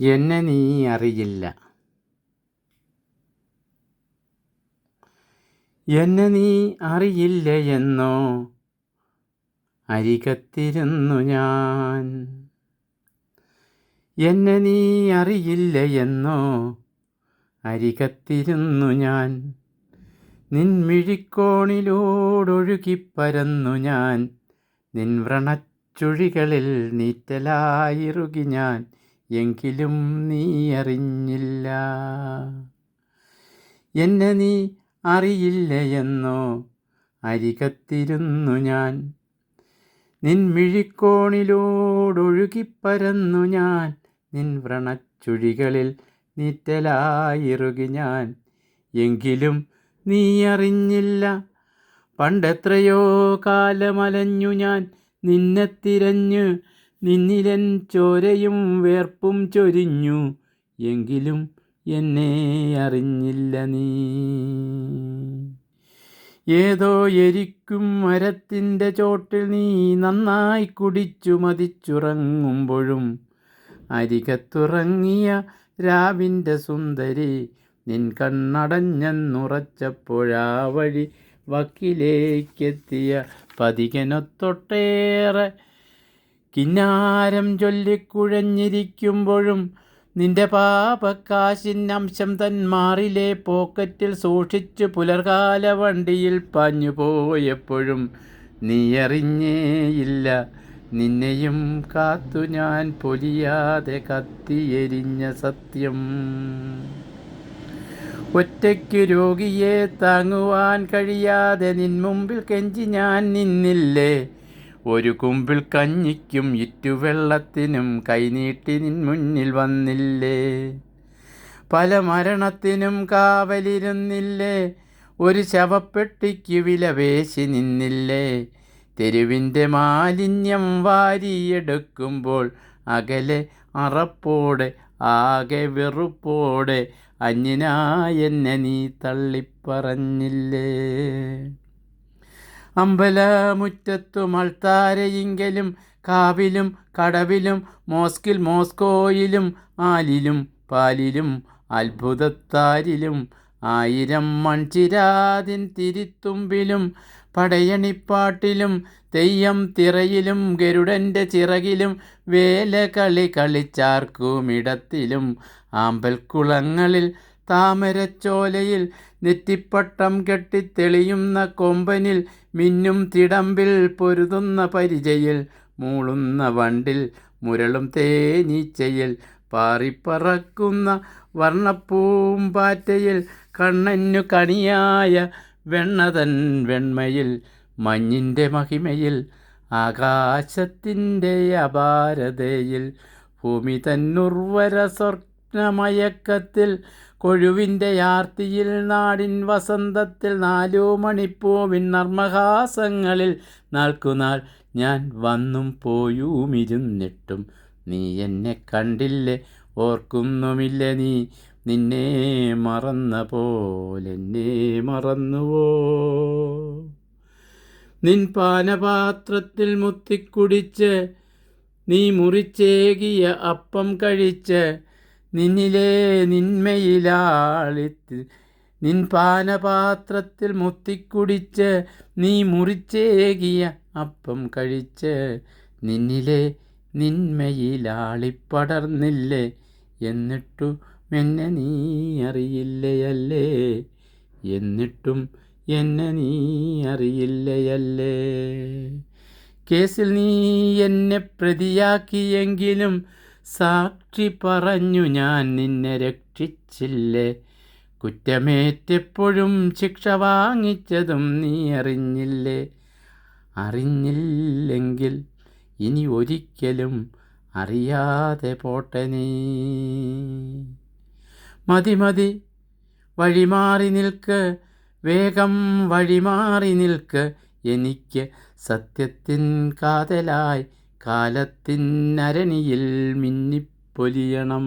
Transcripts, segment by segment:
എന്നെ നീ അറിയില്ല. എന്നെ നീ അറിയില്ല എന്നോ? അരികത്തിരുന്നു ഞാൻ. എന്നെ നീ അറിയില്ല എന്നോ? അരികത്തിരുന്നു ഞാൻ. നിൻമിഴിക്കോണിലോടൊഴുകിപ്പരന്നു ഞാൻ. നിൻ വ്രണച്ചുഴികളിൽ നീറ്റലായിറുകി ഞാൻ. എങ്കിലും നീ അറിഞ്ഞില്ല. എന്നെ നീ അറിയില്ല എന്നോ അരികത്തിരുന്നു ഞാൻ. നിൻമിഴിക്കോണിലോടൊഴുകിപ്പരന്നു ഞാൻ. നിൻ വ്രണച്ചുഴികളിൽ നീറ്റലായിറുകി ഞാൻ. എങ്കിലും നീ അറിഞ്ഞില്ല. പണ്ടെത്രയോ കാലമലഞ്ഞു ഞാൻ. നിന്നെ തിരഞ്ഞു നിന്നിലൻ ചോരയും വേർപ്പും ചൊരിഞ്ഞു. എങ്കിലും എന്നെ അറിഞ്ഞില്ല നീ. ഏതോ എരിക്കും മരത്തിന്റെ ചോട്ടിൽ നീ നന്നായി കുടിച്ചു മതിച്ചുറങ്ങുമ്പോഴും അരികത്തുറങ്ങിയ രാവിന്റെ സുന്ദരി നിൻ കണ്ണടഞ്ഞെന്നുറച്ചപ്പോഴാ വഴി വക്കിലേക്കെത്തിയ പതികനൊത്തൊട്ടേറെ കിന്നാരം ചൊല്ലിക്കുഴഞ്ഞിരിക്കുമ്പോഴും നിന്റെ പാപക്കാശിൻ അംശം തന്മാറിലെ പോക്കറ്റിൽ സൂക്ഷിച്ചു പുലർകാല വണ്ടിയിൽ പാഞ്ഞു പോയപ്പോഴും നീ അറിഞ്ഞേയില്ല നിന്നെയും കാത്തു ഞാൻ പൊലിയാതെ കത്തിയെരിഞ്ഞ സത്യം. ഒറ്റയ്ക്ക് രോഗിയെ താങ്ങുവാൻ കഴിയാതെ നിൻ മുമ്പിൽ കെഞ്ചി ഞാൻ നിന്നില്ലേ? ഒരു കുമ്പിൾ കഞ്ഞിക്കും ഇറ്റുവെള്ളത്തിനും കൈനീട്ടി നിൻ മുന്നിൽ വന്നില്ലേ. പല മരണത്തിനും കാവലിരുന്നില്ലേ. ഒരു ശവപ്പെട്ടിക്ക് വിലവേശി നിന്നില്ലേ. തെരുവിന്റെ മാലിന്യം വാരിയെടുക്കുമ്പോൾ അകലെ അറപ്പോടെ ആകെ വെറുപ്പോടെ അന്യനായെന്നെ നീ തള്ളിപ്പറഞ്ഞില്ലേ. അമ്പലമുറ്റത്തും അൾത്താരയിങ്കലും കാവിലും കടവിലും മോസ്കിൽ മോസ്കോയിലും ആലിലും പാലിലും അത്ഭുതത്താരിലും ആയിരം മൺചിരാതിൻ തിരിത്തുമ്പിലും പടയണിപ്പാട്ടിലും തെയ്യം തിറയിലും ഗരുഡന്റെ ചിറകിലും വേല കളി കളിച്ചാർക്കുമിടത്തിലും ആമ്പൽക്കുളങ്ങളിൽ താമരച്ചോലയിൽ നെറ്റിപ്പട്ടം കെട്ടിത്തെളിയുന്ന കൊമ്പനിൽ മിന്നും തിടമ്പിൽ പൊരുതുന്ന പരിചയിൽ മൂളുന്ന വണ്ടിൽ മുരളും തേനീച്ചയിൽ പാറിപ്പറക്കുന്ന വർണപ്പൂമ്പാറ്റയിൽ കണ്ണനു കണിയായ വെണ്ണതൻ വെണ്മയിൽ മഞ്ഞിന്റെ മഹിമയിൽ ആകാശത്തിന്റെ അപാരതയിൽ ഭൂമി തന്നുർവര സ്വപ്നമയക്കത്തിൽ കൊഴുവിന്റെ ആർത്തിയിൽ നാടിൻ വസന്തത്തിൽ നാലു മണിപ്പൂവിൻ നർമ്മഹാസങ്ങളിൽ നാൾക്കുനാൾ ഞാൻ വന്നും പോയുമിരുന്നിട്ടും നീ എന്നെ കണ്ടില്ലേ ഓർക്കുന്നുമില്ല നീ? നിന്നെ മറന്ന പോലെന്നെ മറന്നുവോ? നിൻ പാനപാത്രത്തിൽ മുത്തിക്കുടിച്ച് നീ മുറിച്ചേകിയ അപ്പം കഴിച്ച് നിന്നിലെ നിന്മയിലാളിത്തിൽ. നിൻ പാനപാത്രത്തിൽ മുത്തിക്കുടിച്ച് നീ മുറിച്ചേകിയ അപ്പം കഴിച്ച് നിന്നിലെ നിന്മയിലാളിപ്പടർന്നില്ലേ? എന്നിട്ടു എന്നെ നീ അറിയില്ലയല്ലേ? എന്നിട്ടും എന്നെ നീ അറിയില്ലയല്ലേ? കേസിൽ നീ എന്നെ പ്രതിയാക്കിയെങ്കിലും സാക്ഷി പറഞ്ഞു ഞാൻ നിന്നെ രക്ഷിച്ചില്ലേ. കുറ്റമേറ്റെപ്പോഴും ശിക്ഷ വാങ്ങിച്ചതും നീ അറിഞ്ഞില്ലേ. അറിഞ്ഞില്ലെങ്കിൽ ഇനി ഒരിക്കലും അറിയാതെ പോട്ടെ നീ. മതി മതി വഴിമാറി നിൽക്ക്. വേഗം വഴിമാറി നിൽക്ക്. എനിക്ക് സത്യത്തിൻ കാതലായി കാലത്തിൻ അരണിയിൽ മിന്നിപ്പൊലിയണം.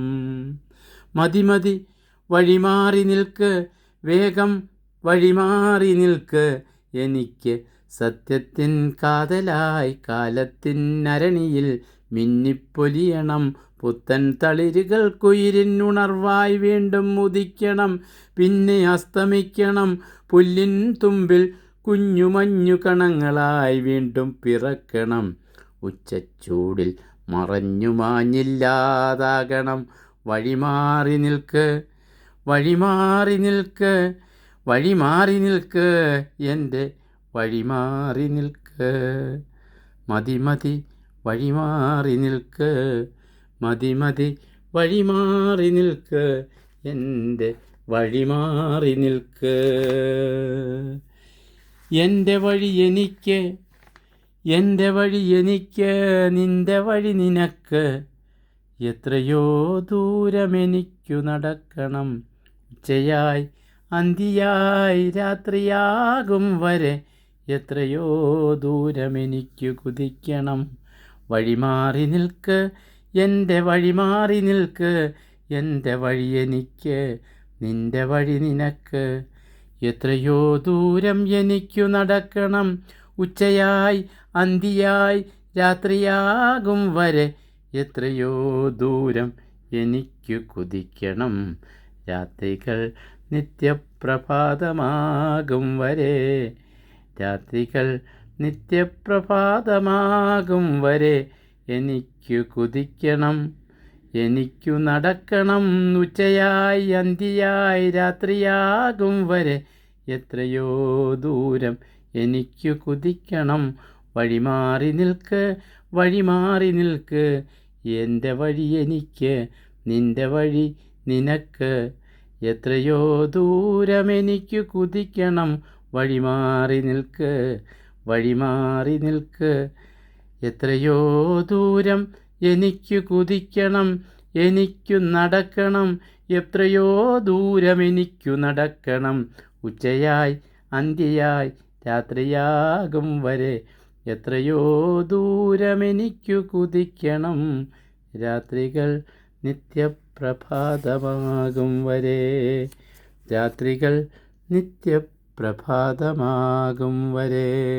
മതി മതി വഴിമാറി നിൽക്ക് വേഗം വഴിമാറി നിൽക്ക്. എനിക്ക് സത്യത്തിൻ കാതലായി കാലത്തിൻ അരണിയിൽ മിന്നിപ്പൊലിയണം. പുത്തൻ തളിരുകൾ കുയിരിനുണർവായി വീണ്ടും ഉദിക്കണം. പിന്നെ അസ്തമിക്കണം. പുല്ലിൻ തുമ്പിൽ കുഞ്ഞു മഞ്ഞു കണങ്ങളായി വീണ്ടും പിറക്കണം. ഉച്ചച്ചൂടിൽ മറഞ്ഞു മാഞ്ഞില്ലാതാകണം. വഴിമാറി നിൽക്ക് വഴിമാറി നിൽക്ക് വഴിമാറി നിൽക്ക് എന്റെ വഴിമാറി നിൽക്ക്. മതി മതി വഴിമാറി നിൽക്ക് മതി മതി വഴിമാറി നിൽക്ക് എന്റെ വഴിമാറി നിൽക്ക്. എന്റെ വഴി എനിക്ക് എന്റെ വഴി എനിക്ക് നിന്റെ വഴി നിനക്ക്. എത്രയോ ദൂരം ദൂരമെനിക്കു നടക്കണം. ഉച്ചയായി അന്തിയായി രാത്രിയാകും വരെ എത്രയോ ദൂരം ദൂരമെനിക്കു കുതിക്കണം. വഴിമാറി നിൽക്ക് എന്റെ വഴിമാറി നിൽക്ക്. എന്റെ വഴി എനിക്ക് നിന്റെ വഴി നിനക്ക്. എത്രയോ ദൂരം എനിക്കു നടക്കണം. ഉച്ചയായി അന്തിയായി രാത്രിയാകും വരെ എത്രയോ ദൂരം എനിക്കു കുതിക്കണം. രാത്രികൾ നിത്യപ്രഭാതമാകും വരെ. രാത്രികൾ നിത്യപ്രഭാതമാകും വരെ എനിക്കു കുതിക്കണം. എനിക്കു നടക്കണം. ഉച്ചയായി അന്തിയായി രാത്രിയാകും വരെ എത്രയോ ദൂരം എനിക്കു കുതിക്കണം വഴിമാറി നിൽക്ക് വഴിമാറി നിൽക്ക്. എന്റെ വഴി എനിക്ക് നിന്റെ വഴി നിനക്ക്. എത്രയോ ദൂരം എനിക്ക് കുതിക്കണം വഴിമാറി നിൽക്ക് വഴിമാറി നിൽക്ക്. എത്രയോ ദൂരം എനിക്കു കുതിക്കണം എനിക്കു നടക്കണം. എത്രയോ ദൂരം എനിക്കു നടക്കണം. ഉച്ചയായി അന്ത്യയായി രാത്രിയാകും വരെ എത്രയോ ദൂരമെനിക്കു കുതിക്കണം. രാത്രികൾ നിത്യപ്രഭാതമാകും വരെ. രാത്രികൾ നിത്യപ്രഭാതമാകും വരെ.